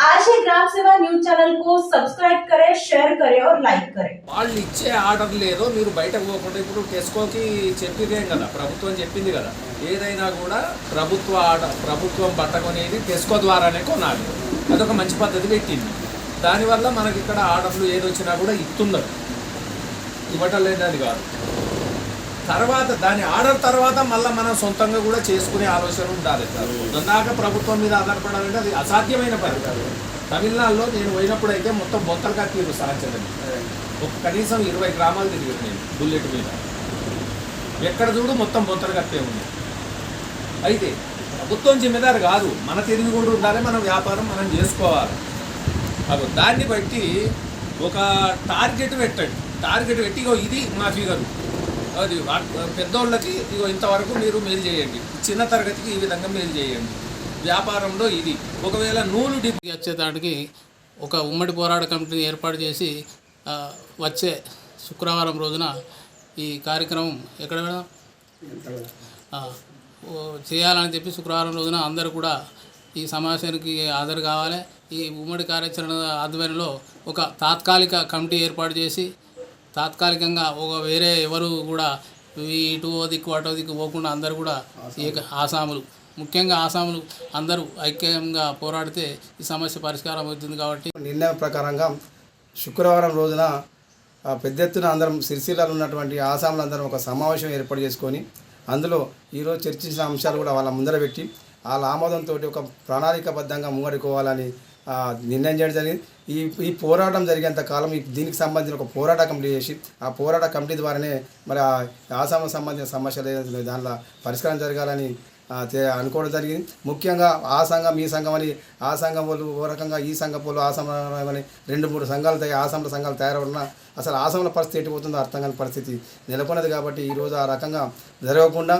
आज ही Gram Seva news channel को सब्सक्राइब करें शेयर करें और लाइक करें వాళ్ళు ఇచ్చే ఆర్డర్ లేదో మీరు బయటకు పోకుండా ఇప్పుడు టెస్కోకి చెప్పిదేం కదా ప్రభుత్వం చెప్పింది కదా ఏదైనా కూడా ప్రభుత్వ ఆర్డర్ ప్రభుత్వం బట్ట కొనేది టెస్కో ద్వారానే కొనాలి అదొక మంచి పద్ధతి పెట్టింది దానివల్ల మనకి ఇక్కడ ఆర్డర్లు ఏది వచ్చినా కూడా ఇస్తున్నారు ఇవ్వటం లేదని కాదు తర్వాత దాని ఆర్డర్ తర్వాత మళ్ళీ మనం సొంతంగా కూడా చేసుకునే ఆలోచన ఉండాలి. దాకా ప్రభుత్వం మీద ఆధారపడాలంటే అది అసాధ్యమైన పని తమిళనాడులో నేను పోయినప్పుడు అయితే మొత్తం బొంతలు కట్టిరు సహజం ఒక కనీసం ఇరవై గ్రామాలు తిరిగాను నేను బుల్లెట్ మీద. ఎక్కడ చూడు మొత్తం బొంతలు కట్టే ఉంది. అయితే ప్రభుత్వం జిమ్మేదారు కాదు మన తిరిగి కూడా ఉండాలి మన వ్యాపారం మనం చేసుకోవాలి. అగో దాన్ని బట్టి ఒక టార్గెట్ పెట్టండి. టార్గెట్ పెట్టి ఇది మా ఫిగరు. అది పెద్దోళ్ళకి ఇగో ఇంతవరకు మీరు మేలు చేయండి. చిన్న తరగతికి ఈ విధంగా మేలు చేయండి. వ్యాపారంలో ఇది. ఒకవేళ నూలు డిగ్రీ వచ్చేదానికి ఒక ఉమ్మడి పోరాట కమిటీని ఏర్పాటు చేసి వచ్చే శుక్రవారం రోజున ఈ కార్యక్రమం ఎక్కడ చేయాలని చెప్పి శుక్రవారం రోజున అందరూ కూడా ఈ సమావేశానికి హాజరు కావాలి. ఈ ఉమ్మడి కార్యాచరణ ఆధ్వర్యంలో ఒక తాత్కాలిక కమిటీ ఏర్పాటు చేసి తాత్కాలికంగా ఒక వేరే ఎవరు కూడా ఇటు దిక్కు అటో దిక్కు పోకుండా అందరూ కూడా ఏక ఆసాములు. ముఖ్యంగా ఆసాములు అందరూ ఐక్యంగా పోరాడితే ఈ సమస్య పరిష్కారం అవుతుంది కాబట్టి నిర్ణయం ప్రకారంగా శుక్రవారం రోజున పెద్ద ఎత్తున అందరం సిరిసిల్లాలో ఉన్నటువంటి ఆసాములు అందరం ఒక సమావేశం ఏర్పాటు చేసుకొని అందులో ఈరోజు చర్చించిన అంశాలు కూడా వాళ్ళ ముందర పెట్టి వాళ్ళ ఆమోదంతో ఒక ప్రణాళికబద్ధంగా ముంగడుకోవాలని నిర్ణయం చేయడం జరిగింది. ఈ ఈ పోరాటం జరిగేంత కాలం ఈ దీనికి సంబంధించిన ఒక పోరాట కమిటీ చేసి ఆ పోరాట కమిటీ ద్వారానే మరి ఆ సంబంధించిన సమస్యలు ఏదైతే దానిలో పరిష్కారం జరగాలని తే- అనుకోవడం జరిగింది. ముఖ్యంగా ఆ సంఘం ఈ సంఘం అని ఆ సంఘం వాళ్ళు ఓ రకంగా ఈ సంఘం వాళ్ళు ఆ సంఘం అని రెండు మూడు సంఘాలు తయారు ఆసంల సంఘాలు తయారవడం అసలు ఆసాంల పరిస్థితి ఎటు పోతుందో అర్థం కాని పరిస్థితి నెలకొన్నది కాబట్టి ఈరోజు ఆ రకంగా జరగకుండా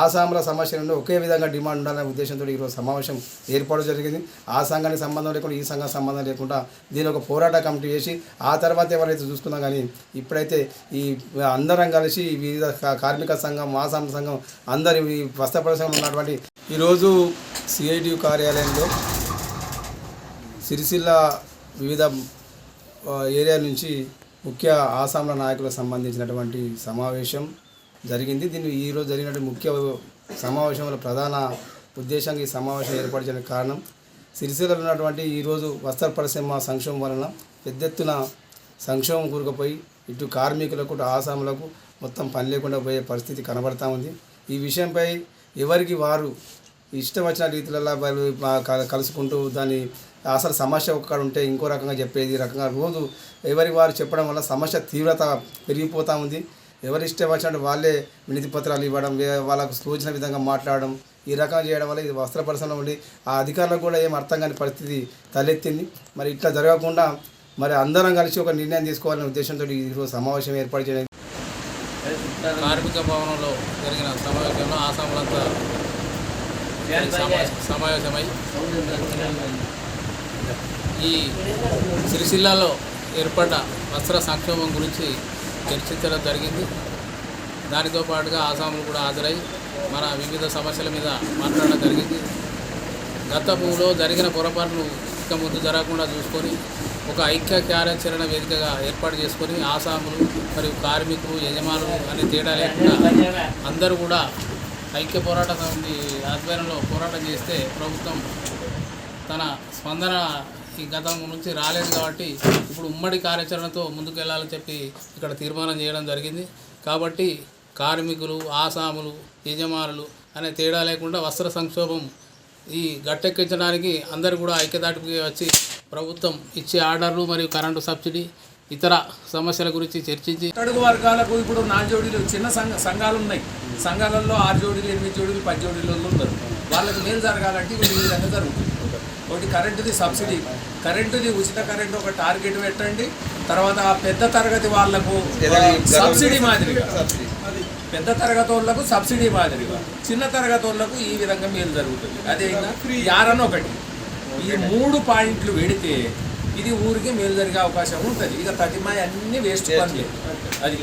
ఆసాంల సమస్యలను ఒకే విధంగా డిమాండ్ ఉండాలనే ఉద్దేశంతో ఈరోజు సమావేశం ఏర్పాటు జరిగింది. ఆ సంఘానికి సంబంధం లేకుండా ఈ సంఘం సంబంధం లేకుండా దీని ఒక పోరాట కమిటీ చేసి ఆ తర్వాత ఎవరైతే చూసుకున్నా కానీ ఇప్పుడైతే ఈ అందరం కలిసి వివిధ కార్మిక సంఘం ఆసాం సంఘం అందరి ఈ వస్త్ర పరిశ్రమలో ఉన్నటువంటి ఈరోజు సిఐటి కార్యాలయంలో సిరిసిల్ల వివిధ ఏరియా నుంచి ముఖ్య ఆసాంల నాయకులకు సంబంధించినటువంటి సమావేశం జరిగింది. దీన్ని ఈరోజు జరిగినటువంటి ముఖ్య సమావేశంలో ప్రధాన ఉద్దేశంగా ఈ సమావేశం ఏర్పాటు చేయడానికి కారణం సిరిసిల్లలో ఉన్నటువంటి ఈరోజు వస్త్ర పరిశ్రమ సంక్షోభం వలన పెద్ద ఎత్తున సంక్షోభం కూరుకుపోయి ఇటు కార్మికులకు ఆసాములకు మొత్తం పని లేకుండా పోయే పరిస్థితి కనబడతా ఉంది. ఈ విషయంపై ఎవరికి వారు ఇష్టం వచ్చిన రీతిలలో వాళ్ళు కలుసుకుంటూ దాన్ని అసలు సమస్య ఒక్కడ ఉంటే ఇంకో రకంగా చెప్పేది ఈ రకంగా. రోజు ఎవరికి వారు చెప్పడం వల్ల సమస్య తీవ్రత పెరిగిపోతూ ఉంది. ఎవరి ఇష్టం వచ్చినట్టు వాళ్ళే వినతి పత్రాలు ఇవ్వడం వాళ్ళకు సూచన విధంగా మాట్లాడడం ఈ రకంగా చేయడం వల్ల ఇది వస్త్ర పరిశ్రమ ఉండి ఆ అధికారులకు కూడా ఏం అర్థం కాని పరిస్థితి తలెత్తింది. మరి ఇట్లా జరగకుండా మరి అందరం కలిసి ఒక నిర్ణయం తీసుకోవాలనే ఉద్దేశంతో ఈరోజు సమావేశం ఏర్పాటు చేయడం కార్మిక భవనంలో జరిగిన సమావేశంలో ఆసాములంతా సమా- సమావేశమై ఈ సిరిసిల్లాలో ఏర్పడ్డ వస్త్ర సంక్షోభం గురించి చర్చించడం జరిగింది. దానితో పాటుగా ఆసాములు కూడా హాజరై మన వివిధ సమస్యల మీద మాట్లాడడం జరిగింది. గతంలో జరిగిన పొరపాట్లు ఇక ముందు జరగకుండా చూసుకొని ఒక ఐక్య కార్యాచరణ వేదికగా ఏర్పాటు చేసుకొని ఆసాములు మరియు కార్మికులు యజమానులు అనే తేడా లేకుండా అందరూ కూడా ఐక్య పోరాట సమితి ఆధ్వర్యంలో పోరాటం చేస్తే ప్రభుత్వం తన స్పందన ఈ గతం నుంచి రాలేదు కాబట్టి ఇప్పుడు ఉమ్మడి కార్యాచరణతో ముందుకెళ్ళాలని చెప్పి ఇక్కడ తీర్మానం చేయడం జరిగింది. కాబట్టి కార్మికులు ఆసాములు యజమానులు అనే తేడా లేకుండా వస్త్ర సంక్షోభం ఈ గట్టెక్కించడానికి అందరూ కూడా ఐక్యదాటికి వచ్చి ప్రభుత్వం ఇచ్చే ఆర్డర్లు మరియు కరెంటు సబ్సిడీ ఇతర సమస్యల గురించి చర్చించి అడుగు వర్గాలకు ఇప్పుడు నాలుగు జోడీలు చిన్న సంఘ సంఘాలు ఉన్నాయి. సంఘాలలో ఆరు జోడీలు ఎనిమిది జోడీలు పది జోడీలు ఉన్నారు. వాళ్ళకి మేలు జరగాలంటే ఈ విధంగా జరుగుతుంది. ఒకటి కరెంటుది సబ్సిడీ కరెంటుది ఉచిత కరెంటు ఒక టార్గెట్ పెట్టండి. తర్వాత ఆ పెద్ద తరగతి వాళ్ళకు సబ్సిడీ మాదిరిగా. పెద్ద తరగతి వాళ్ళకు సబ్సిడీ మాదిరిగా. చిన్న తరగతి వాళ్ళకు ఈ విధంగా మేలు జరుగుతుంది. అదే యారన్ ఒకటి. ఈ మూడు పాయింట్లు పెడితే ఇది ఊరికి మేలు జరిగే అవకాశం ఉంటుంది. ఇక తటిమాయి అన్ని వేస్ట్ పనులే అది.